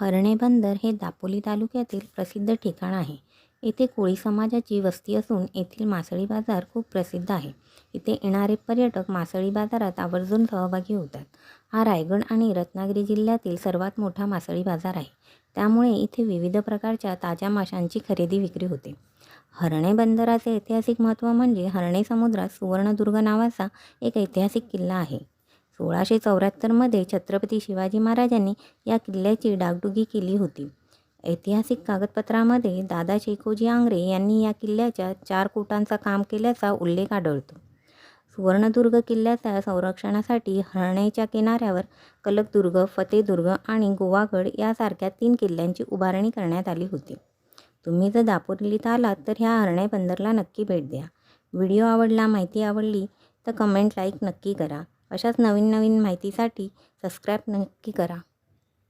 हरणे बंदर हे दापोली तालुक्यातील प्रसिद्ध ठिकाण आहे. येथे कोळी समाजाची वस्ती असून येथील मासळी बाजार खूप प्रसिद्ध आहे. इथे येणारे पर्यटक मासळी बाजारात आवर्जून सहभागी होतात. हा रायगड आणि रत्नागिरी जिल्ह्यातील सर्वात मोठा मासळी बाजार आहे. त्यामुळे इथे विविध प्रकारच्या ताज्या माशांची खरेदी विक्री होते. हरणे बंदराचे ऐतिहासिक महत्त्व म्हणजे हरणे समुद्रात सुवर्णदुर्ग नावाचा एक ऐतिहासिक किल्ला आहे. सोळाशे चौऱ्याहत्तरमध्ये छत्रपती शिवाजी महाराजांनी या किल्ल्याची डागडुगी केली होती. ऐतिहासिक कागदपत्रामध्ये दादा शेखोजी आंग्रे यांनी या किल्ल्याच्या चार कोटांचा काम केल्याचा उल्लेख आढळतो. सुवर्णदुर्ग किल्ल्याच्या संरक्षणासाठी हरण्याच्या किनाऱ्यावर कलकदुर्ग फतेदुर्ग आणि गोवागड यासारख्या तीन किल्ल्यांची उभारणी करण्यात आली होती. तुम्ही जर दापोलीत आलात तर ह्या हरणे बंदरला नक्की भेट द्या. व्हिडिओ आवडला माहिती आवडली तर कमेंट लाईक नक्की करा. अशाच नवीन नवीन माहितीसाठी सबस्क्राईब नक्की करा.